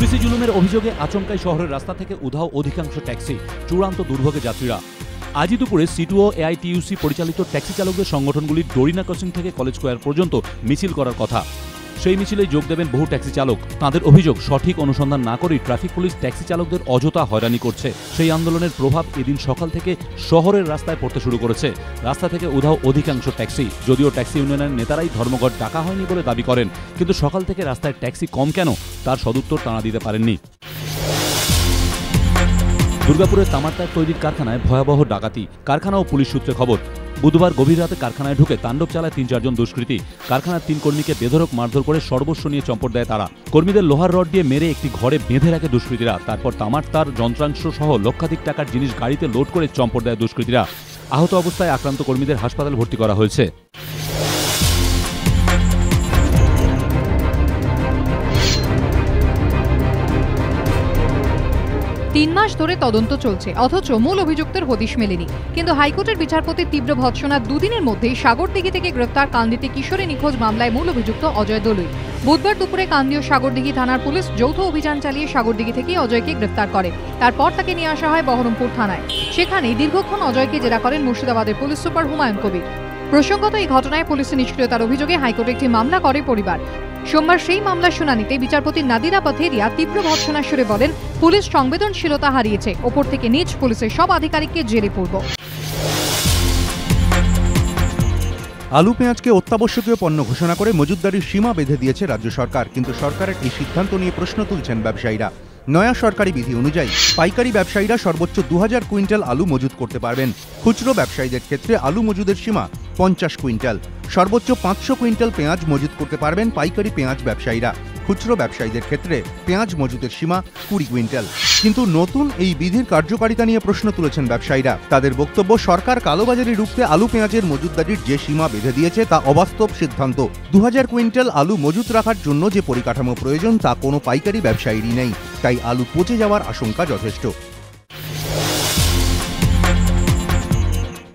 পুলিশি জুলুমের অভিযোগে আচমকাই শহরের রাস্তা থেকে উধাও অধিকাংশ ট্যাক্সি, চূড়ান্ত দুর্ভোগে যাত্রীরা। আজই দুপুরে সিটুও এআইটিইউসি পরিচালিত ট্যাক্সি চালকদের সংগঠনগুলির ডোরিনা ক্রসিং থেকে কলেজ স্কোয়ার পর্যন্ত মিছিল করার কথা। সেই মিছিলে যোগ দেবেন বহু ট্যাক্সি চালক। তাদের অভিযোগ, সঠিক অনুসন্ধান না করেই ট্রাফিক পুলিশ ট্যাক্সি চালকদের অযথা হয়রানি করছে। সেই আন্দোলনের প্রভাব এদিন সকাল থেকে শহরের রাস্তায় পড়তে শুরু করেছে। রাস্তা থেকে উধাও অধিকাংশ ট্যাক্সি, যদিও ট্যাক্সি ইউনিয়নের নেতারাই ধর্মঘট ডাকা হয়নি বলে দাবি করেন। কিন্তু সকাল থেকে রাস্তায় ট্যাক্সি কম কেন? তার সদুত্তর তাঁরা দিতে পারেননি। দুর্গাপুরের তামারটার তৈরির কারখানায় ভয়াবহ ডাকাতি। কারখানা ও পুলিশ সূত্রে খবর, বুধবার গভীর রাতে কারখানায় ঢুকে তাণ্ডব চালায় তিন চারজন দুষ্কৃতী। কারখানার তিন কর্মীকে বেধরক মারধর করে সর্বস্ব নিয়ে চম্পট দেয় তারা। কর্মীদের লোহার রড দিয়ে মেরে একটি ঘরে বেঁধে রাখে দুষ্কৃতীরা। তারপর তামার তার যন্ত্রাংশ সহ লক্ষাধিক টাকার জিনিস গাড়িতে লোড করে চম্পট দেয় দুষ্কৃতীরা। আহত অবস্থায় আক্রান্ত কর্মীদের হাসপাতাল ভর্তি করা হয়েছে। তিন মাস ধরে তদন্ত চলছে, অথচ মূল অভিযুক্তের হদিশ মেলেনি। কিন্তু হাইকোর্টের বিচারপতি তীব্র ভৎসনা দুদিনের মধ্যেই সাগরদিঘি থেকে গ্রেফতার কান্দিতে কিশোরী নিখোঁজ মামলায় মূল অভিযুক্ত অজয় দলুই। বুধবার দুপুরে কান্দিও সাগরদিঘি থানার পুলিশ যৌথ অভিযান চালিয়ে সাগরদিঘি থেকে অজয়কে গ্রেফতার করে। তারপর তাকে নিয়ে আসা হয় বহরমপুর থানায়। সেখানে দীর্ঘক্ষণ অজয়কে জেরা করেন মুর্শিদাবাদের পুলিশ সুপার হুমায়ুন কবির। প্রসঙ্গত এই ঘটনায় পুলিশের নিষ্ক্রিয়তার অভিযোগে হাইকোর্টে একটি মামলা করে পরিবার। সোমবার সেই মামলার শুনানিতে বিচারপতি নাদিরা পাথেরিয়া তীব্র ভৎসনা সুরে বলেন, পুলিশ সংবেদনশীলতা হারিয়েছে। ওপর থেকে নিজ পুলিশের সব আধিকারিককে জেরে পূর্ব আলু, পেঁয়াজকে অত্যাবশ্যকীয় পণ্য ঘোষণা করে মজুদদারির সীমা বেঁধে দিয়েছে রাজ্য সরকার। কিন্তু সরকারের এই সিদ্ধান্ত নিয়ে প্রশ্ন তুলছেন ব্যবসায়ীরা। নয়া সরকারি বিধি অনুযায়ী পাইকারি ব্যবসায়ীরা সর্বোচ্চ দু হাজার কুইন্টাল আলু মজুত করতে পারবেন। খুচরো ব্যবসায়ীদের ক্ষেত্রে আলু মজুদের সীমা পঞ্চাশ কুইন্টাল। সর্বোচ্চ পাঁচশো কুইন্টাল পেঁয়াজ মজুত করতে পারবেন পাইকারি পেঁয়াজ ব্যবসায়ীরা। খুচরো ব্যবসায়ীদের ক্ষেত্রে পেঁয়াজ মজুতের সীমা কুড়ি কুইন্টাল। কিন্তু নতুন এই বিধির কার্যকারিতা নিয়ে প্রশ্ন তুলেছেন ব্যবসায়ীরা। তাদের বক্তব্য, সরকার কালোবাজারি রুখতে আলু পেঁয়াজের মজুতদারির যে সীমা বেঁধে দিয়েছে তা অবাস্তব সিদ্ধান্ত। দু হাজার কুইন্টাল আলু মজুত রাখার জন্য যে পরিকাঠামো প্রয়োজন তা কোনো পাইকারি ব্যবসায়ীরই নেই। তাই আলু পচে যাওয়ার আশঙ্কা যথেষ্ট।